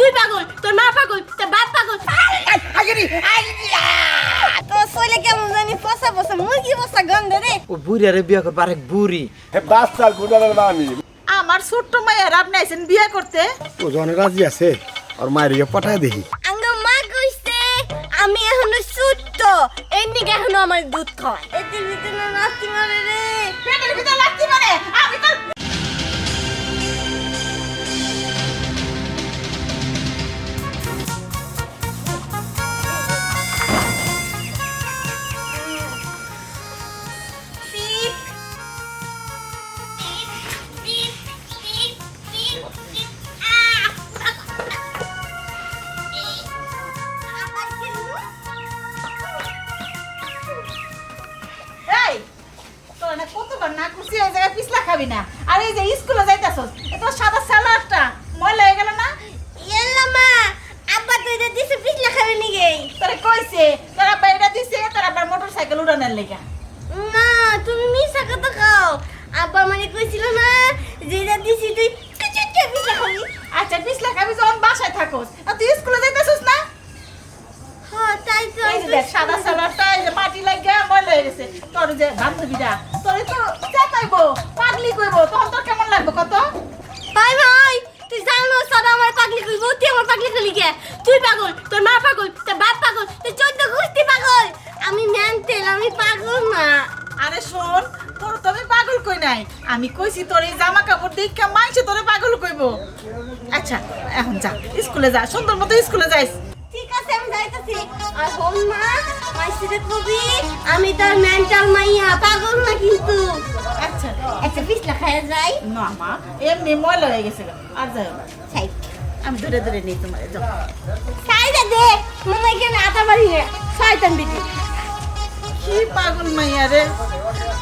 তুই পাগল তোর মা পাগল তোর বাপ পাগল। তো কেমন জানি পচা পচা মুরগি পচা গন্ধ রে। ও বুড়ি আরে বিয়া করবার আরেক বুড়ি। বাচ্চার গুণানের মামি আমার ছোট্ট মায়ের আপনি আইছেন বিয়ে করতে? ও জনে রাজি আছে আর মায়ের ইয়ে পাঠায় দেখি। আঙ্গ মা কইছে আমি এখনও সুস্থ এর নিকে এখনও আমার দুধ খাওয়ায় এতে ভিতরে নাস্তি মারে রে। পেটের ভিতর লাগতে পারে আমি তো এই জায়গায় পিছলা খাবি না। আর এই যে স্কুলে যাইতাছস এত সাদা সালোয়ারটা ময়লা হয়ে গেল না? ইয়েল্লা মা আব্বা তুই তো দিছে পিছলা খাবে নিগে তোরে কইছে তোরা বাইরে দিছে তোরা আবার মোটর সাইকেল উড়ানোর লেগা। না তুমি মিশা কথা খাও আব্বা মানে কইছিল না যেটা দিছি তুই পিছলা খাবি। আচ্ছা পিছলা খাবি যখন বাসায় থাকোস। আর তুই স্কুলে যাইতাছস না হ্যাঁ তাই তো এই যে দেখ সাদা এই মাটি লাগা ময়লা হয়ে গেছে। তোর যে বান্ধবীটা তোর তো চেতাইবো পাগলি কইবো তখন তোর কেমন লাগবে কত? ভাই ভাই তুই জানো সাদা আমার পাগলি কইবো তুই আমার পাগলি কইলি কে? তুই পাগল তোর মা পাগল তোর বাপ পাগল তুই চোদ্দ ঘুরতি পাগল। আমি মেন্টাল আমি পাগল না। আরে শোন তোর তো পাগল কই নাই। আমি কইছি তোর এই জামা কাপড় দেখে মাইছে তোরে পাগল কইবো। আচ্ছা এখন যা স্কুলে যা সুন্দর মতো স্কুলে যাইস। আছে আমি যাইতাছি। আর হন মা মাইসিরে কবি আমি তার মেন্টাল মাইয়া পাগল না কিন্তু? আচ্ছা একটা পিছলা খাইয়া যাই। না মা এমনি ময়লা হয়ে গেছে। আর যাই আমি ধরে ধরে নিই তোমার সাইডে দে বাড়ি রে শয়তান বিটি। কি পাগল মাইয়া রে?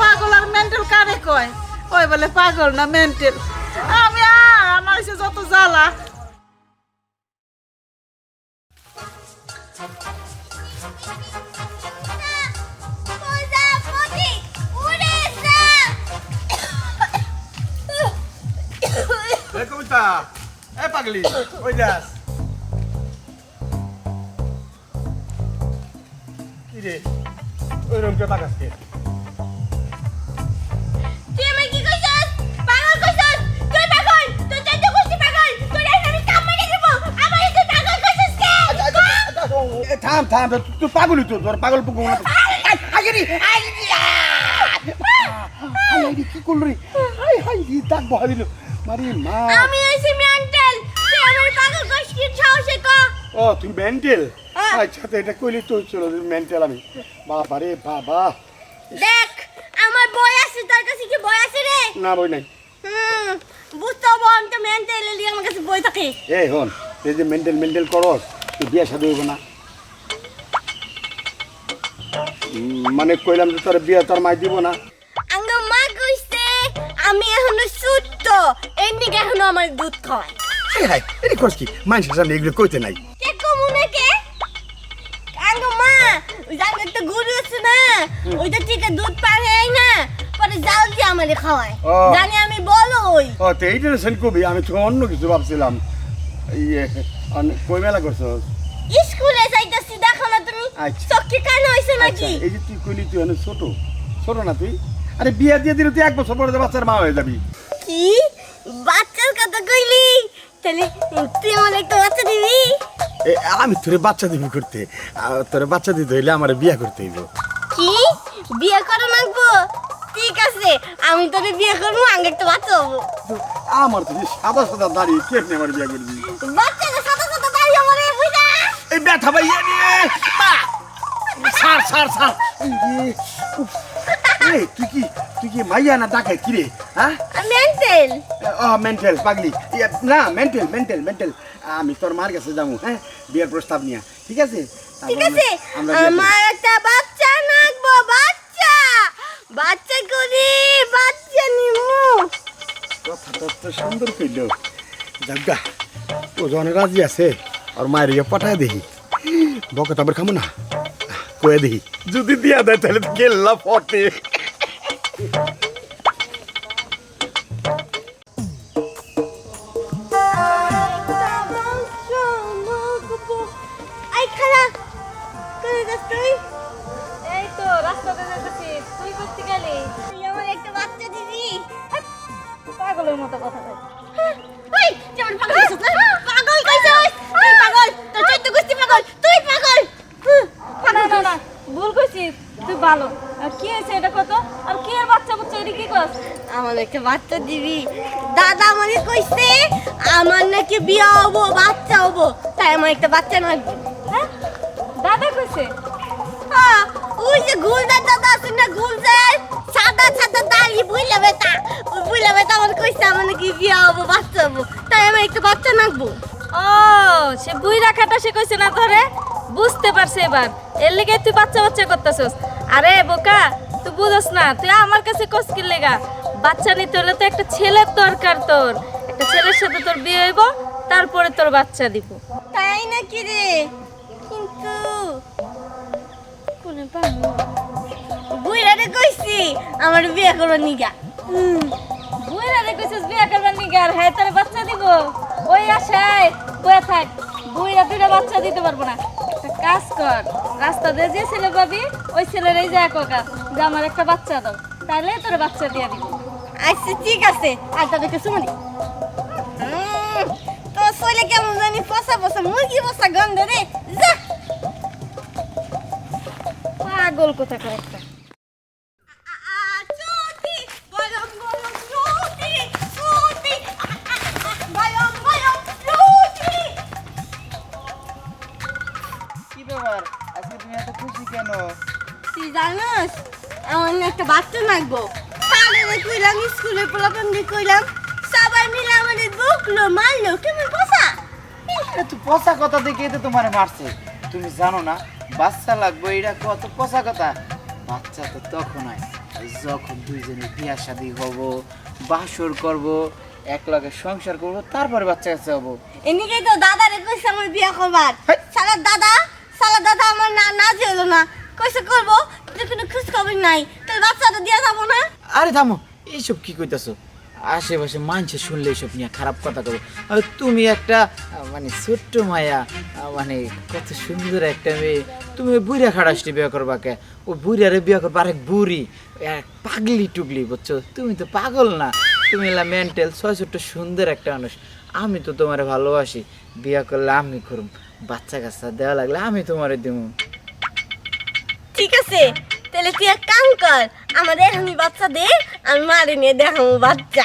পাগল আর মেন্টাল কারে কয়? ওই বলে পাগল না মেন্টাল আমি আর আমার যত জ্বালা। কবিতা এ পাগলি ওই যাস? কি রে? ওই রকম কে? তাকাস থাম থাম তুই পাগলি তো তোর পাগল পুকুর না কি করলি হাই হাই দি দাগ বহা দিল মারি মা। আমি হইছি মেন্টাল। তুই আমার পাগল কইছ কি সাহসে ক। ও তুই মেন্টাল। আচ্ছা তো এটা কইলি তো চলো মেন্টাল আমি। বাবা রে বাবা। দেখ আমার বই আছে তোর কাছে কি বই আছে রে? না বই নাই। হুম বুঝতে হব আমি তো মেন্টাল এলি আমার কাছে বই থাকে। এই হন এই যে মেন্টাল মেন্টাল করস তুই বিয়া শাদী হইব না। মানে কইলাম যে তোর বিয়া তোর মাই দিব না। আঙ্গ মা কইছে আমি এখনও সুস্থ। এর নিকে এখনও আমার দুধ খাওয়ায়। হাই হাই এটি করস কি? মানুষের সামনে এগুলো কইতে নাই। কে কমুনে কে? আঙ্গ মা ওই জায়গা একটা গরু আছে না? ওইটা থেকে দুধ পার হয় না পরে জাল দিয়ে আমারে খাওয়ায়। জানি আমি বলো ওই ও তো এইটা সেন কবি আমি তো অন্য কিছু ভাবছিলাম। ইয়ে কই মেলা করছস? স্কুলে যাইতাছি দেখো না তুমি আচ্ছা। চোখে কান হইছে আচ্ছা নাকি এই যে তুই কইলি তুই অনেক ছোট। ছোট না তুই? আরে বিয়া দিয়ে দিলে তুই এক বছর পরে বাচ্চার মা হয়ে যাবি। কি? বাচ্চার কথা কইলি? তাহলে তুই আমার একটা বাচ্চা দিবি? এ, আমি তোরে বাচ্চা দিবি করতে। তোরে বাচ্চা দিতে হইলে আমার বিয়া করতে হইব। কি? বিয়ে করে মাগবো ঠিক আছে আমি তোরে বিয়ে করব আগে একটা বাচ্চা হব। আমার তো এই সাদা সাদা দাঁড়িয়ে কেমনি আমার বিয়া করবি? ব্যথা ভাই নিয়ে। মা! সার সার সার এই তুই কি তুই কি মাইয়া না ডাকাই কি রে? হ্যাঁ? মেন্টাল। ও মেন্টাল পাগলি। না মেন্টাল মেন্টাল মেন্টাল। আমি তোর মার কাছে যাব হ্যাঁ? বিয়ের প্রস্তাব নিয়ে। ঠিক আছে? ঠিক আছে। আমরা একটা বাচ্চা নাগবো বাচ্চা! বাচ্চা করি বাচ্চা নিমু। কথাটা তো সুন্দর কইল। যাগা ও জনে রাজি আছে আর মায়ের ইয়ে পাঠায় দেখি। বকে তারপর খামো না। কয়ে দিই যদি দিয়া দেয় তাহলে গেল্লা পটে একটা বাচ্চা দিবি? দাদা আমাকে কইছে আমার নাকি বিয়া হব বাচ্চা হব। তাই আমার একটা বাচ্চা লাগবে। হ্যাঁ? দাদা কইছে? হ্যাঁ, ওই যে গুলদার দাদা আছে না গুলদার সাদা সাদা দাড়ি বুইলা বেটা বুইলা বেটা আমার কইছে আমার নাকি বিয়া হব বাচ্চা হব। তাই আমার একটা বাচ্চা লাগবো। ও সে বুই রাখাটা সে কইছে না ধরে? বুঝতে পারছে এবার। এর লেগে তুই বাচ্চা বাচ্চা করতেছস। আরে বোকা তুই বুঝস না তুই আমার কাছে কস কি লেগা? বাচ্চা নিতে হলে তো একটা ছেলের দরকার তোর। একটা ছেলের সাথে তোর বিয়ে হইব তারপরে তোর বাচ্চা দিব। তাই নাকি রে? কিন্তু কোনে পাবো বুইরারে কইছি আমার বিয়ে করো নিগা। বুইরা রে কইছিস বিয়ে করবার নিগে আর হ্যাঁ তোর বাচ্চা দিব। ওই আশায় বয়ে থাক। বুইরা দুইটা বাচ্চা দিতে পারব না। কাজ কর রাস্তা দিয়ে যে ছেলে পাবি ওই ছেলের এই যায় কোকা যে আমার একটা বাচ্চা দাও তাহলে তোর বাচ্চা দিয়ে দিব। আচ্ছা ঠিক আছে। আর তাদেরকে শুনে দি। তো শরীরে কেমন জানি পচা পচা মুরগি পচা গন্ধ রে। যা। পাগল কোথা করে একটা। চুটি গরম গরম চুটি চুটি গরম গরম চুটি কি ব্যাপার? আজকে তুমি এত খুশি কেন? তুই জানিস আমার একটা বাচ্চা লাগবো। তাহলে কইলাম স্কুলে পোলাপান কইলাম সবাই মিলে আমাদের বকলো মারলো। কেমন পচা এত পচা কথা দেখে তো তোমার মারছে। তুমি জানো না বাচ্চা লাগবে এটা কত পচা কথা। বাচ্চা তো তখন হয় যখন দুইজনে বিয়া শাদি হব বাসর করব এক লগে সংসার করব তারপরে বাচ্চা কাছে হব। এদিকেই তো দাদারে কইছে আমার বিয়ে করবার। সালা দাদা সালা দাদা আমার না না হলো না। কইছে করব তুই কোনো খোঁজ খবর নাই। তোর বাচ্চাটা দিয়ে যাব না। আরে থামো, এইসব কি কইতাছো? আশেপাশে মানছে শুনলে এইসব নিয়ে খারাপ কথা কবে তুমি একটা মানে ছোট্ট মায়া মানে কত সুন্দর একটা মেয়ে। তুমি ওই বুড়িয়া খাড়াসটি বিয়ে করবা কে? ওই বুড়িয়ারে বিয়ে করবা আরেক বুড়ি। এক পাগলি টুগলি, বুঝছ? তুমি তো পাগল না। তুমি এলা মেন্টাল ছয় ছোট্ট সুন্দর একটা মানুষ। আমি তো তোমারে ভালোবাসি। বিয়ে করলে আমি করুম। বাচ্চা কাচ্চা দেওয়া লাগলে আমি তোমারে দেবো ঠিক আছে। তাহলে তুই এক কাম কর আমাদের এখনই বাচ্চা দে আমি মারি নিয়ে দেখাবো বাচ্চা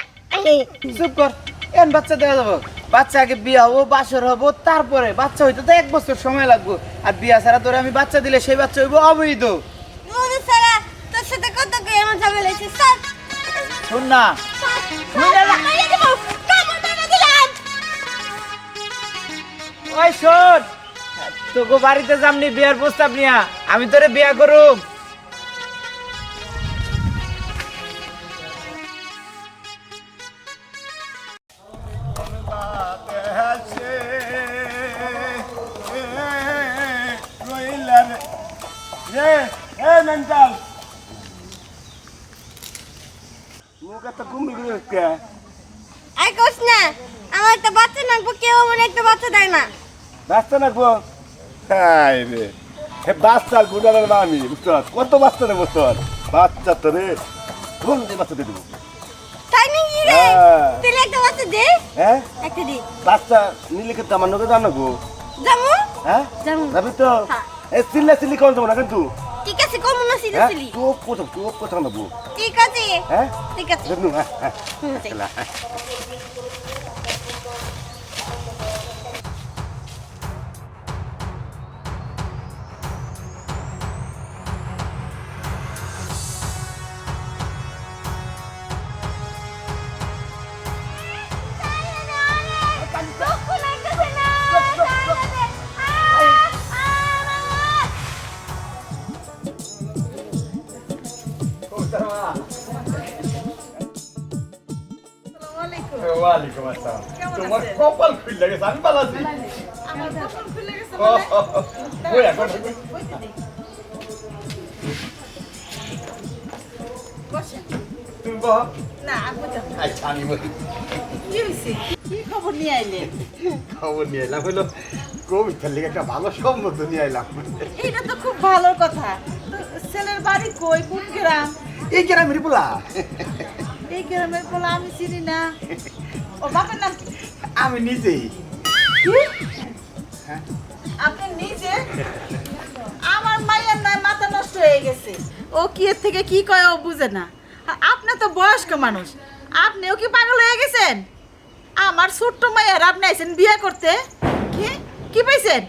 চুপ কর এন বাচ্চা দেওয়া যাব বাচ্চা আগে বিয়ে হব বাসর হব তারপরে বাচ্চা হইতে তো এক বছর সময় লাগবে আর বিয়া ছাড়া তোরে আমি বাচ্চা দিলে সেই বাচ্চা হইবো অবৈধ তোর সাথে কত কই আমার ঝামেলা হয়েছে স্যার শোন না ওই শোন তোকে বাড়িতে যামনি বিয়ার প্রস্তাব নিয়া আমি তোরে বিয়া করুম কে কোস না আমার একটা বাচ্চা নাকবো কেউ মনে একটা বাচ্চা দেয় না। বাচ্চা নাকবো? হাই রে। হে বাচ্চা গুড়ার মামি বুঝতে কত বাচ্চা রে বুঝতে পারছ বাচ্চা তো রে কোন যে বাচ্চা দিয়ে দেবো। তাই নাকি রে? হ্যাঁ। তাহলে একটা বাচ্চা দে। হ্যাঁ? একটা দি। বাচ্চা নিলে কিন্তু আমার নকে জানো গো যাব হ্যাঁ? যাব যাবি তো? হ্যাঁ। এ সিল্লা সিল্লি কোন যাব না কিন্তু। আছে কম না সিধে হ্যাঁ সিলি চোখ কোথাও চোখ কোথাও নেব ঠিক আছে। হ্যাঁ? ঠিক আছে। জানো হ্যাঁ। ওয়ালাইকুম আসসালাম তোমার কপাল খুললে গেছে আমি ভালো আছি। আমার কখন খুলে গেছে মানে? এখন। তুমি বহ। না। আচ্ছা আমি বলি কি হয়েছে? কি খবর নিয়ে আইলেন খবর নিয়ে এলাম হলো কবিতার লিগে একটা ভালো সম্মত নিয়ে এলাম এটা তো খুব ভালো কথা। ছেলের বাড়ি কই? কোন গ্রাম? এই গ্রামের বলা এই গ্রামের বলে আমি চিনি না। ও বাপের নাম কি? আমি নিজেই আপনি নিজে? আমার মায়ের মাথা নষ্ট হয়ে গেছে। ও কি এর থেকে কি কয় ও বুঝে না। আপনি তো বয়স্ক মানুষ। আপনিও কি পাগল হয়ে গেছেন? আমার ছোট্ট মায়ের আপনি আইছেন বিয়ে করতে। কি? কি পাইছেন?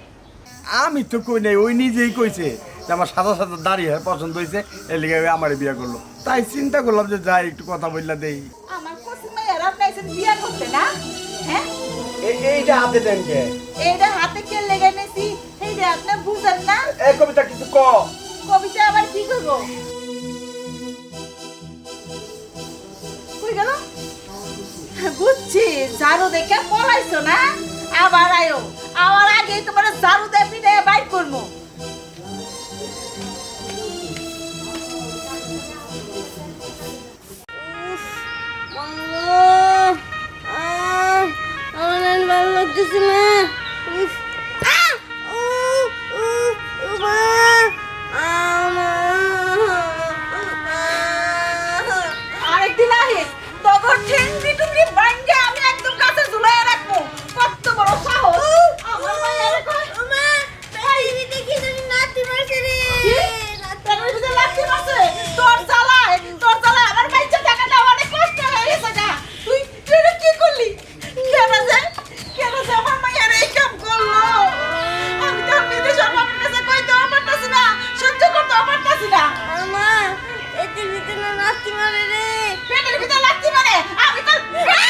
আমি তো কই নাই ওই নিজেই কইছে যে আমার সাদা সাদা দাঁড়িয়ে পছন্দ হয়েছে এর লিগে আমার বিয়ে করল। তাই চিন্তা করলাম যে যাই একটু কথা বললা দেই। বিয়ে করতে না? হ্যাঁ? এইটা হাতে দেন কে? এইটা হাতে কে লেগে নেছি? এইটা আপনি বুঝেন না? এই কবিতা কিছু ক। কবিতা আবার কি করব? কই গেল? বুঝছি ঝাড়ু দেখে পলাইছো না? আবার আয়ো আমার আগে তোমার ঝাড়ু দিয়ে পিঠে বাইক করব। ভালো মা। আরেকদিন আহিস। তখন ঠেঙ্গি টুঙ্গি ভাঙ্গে মারে রে। পেটের ভিতরে আমি পেটের ভিতরে।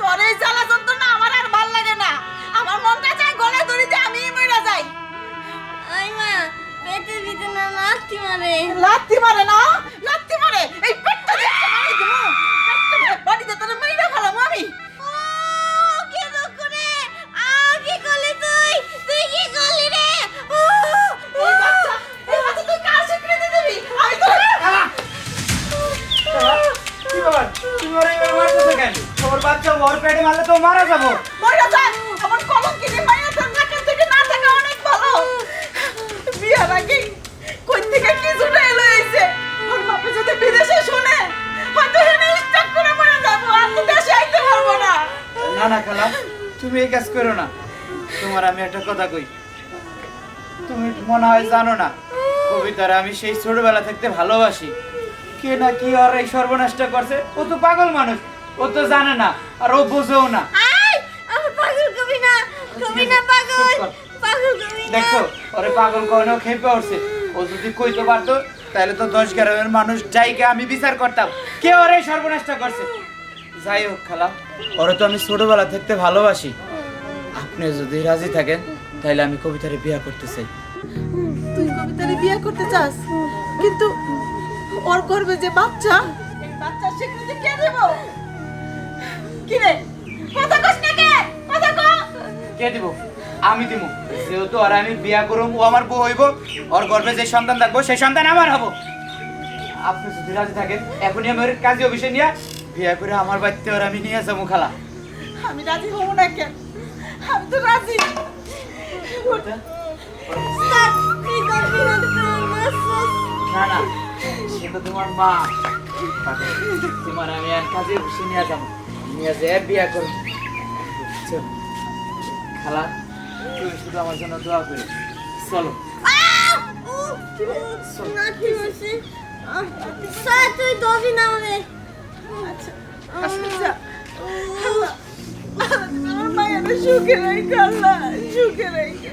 তোর এই জ্বালা যন্ত্রণা আমার আর ভালো লাগে না আমার মনটা চায় গলে দড়ি আমি মরে যাই আই মা, না। লাত্তি মারে না না না খালা তুমি এই কাজ করো না। তোমার আমি একটা কথা কই। তুমি মনে হয় জানো না কবিতারা আমি সেই ছোটবেলা থাকতে ভালোবাসি। কে না কি ওর এই সর্বনাশটা করছে ও তো পাগল মানুষ ও তো জানে না আর ও বোঝেও না। পাগল কবি না কবি না পাগল পাগল কবি না। দেখো ওরে পাগল কখনো খেপে উঠছে। ও যদি কইতে পারতো তাহলে তো দশ গ্রামের মানুষ যাইকে আমি বিচার করতাম। কে ওরে সর্বনাশটা করছে? যাই হোক খালা ওরে তো আমি ছোটবেলা থাকতে ভালোবাসি। আপনি যদি রাজি থাকেন তাহলে আমি কবিতারে বিয়া করতে চাই। তুই কবিতারে বিয়ে করতে চাস? কিন্তু ওর করবে যে বাচ্চা। এই বাচ্চার স্বীকৃতি কে দেব? কি রে? কথা কস না কে? কথা ক। কে দিব? আমি দিব। যেহেতু আর আমি বিয়া করব ও আমার বউ হইব ওর গর্ভে যে সন্তান থাকব সেই সন্তান আমার হব। আপনি যদি রাজি থাকেন এখনই আমি ওর কাজী অফিসে নিয়ে বিয়া করে আমার বাড়িতে ওর আমি নিয়ে যাব খালা। আমি রাজি হব না কেন? আমি তো রাজি। না না সে তো তোমার মা। তোমার আমি আর কাজে অফিসে নিয়ে যাব। নিয়ে যেয়ে বিয়া করব। খালা তুমি শুধু আমার জন্য দোয়া করে। চলো। তুই ধরবি না আমার মায়ের সুখে রাখে আল্লাহ সুখে রাখে।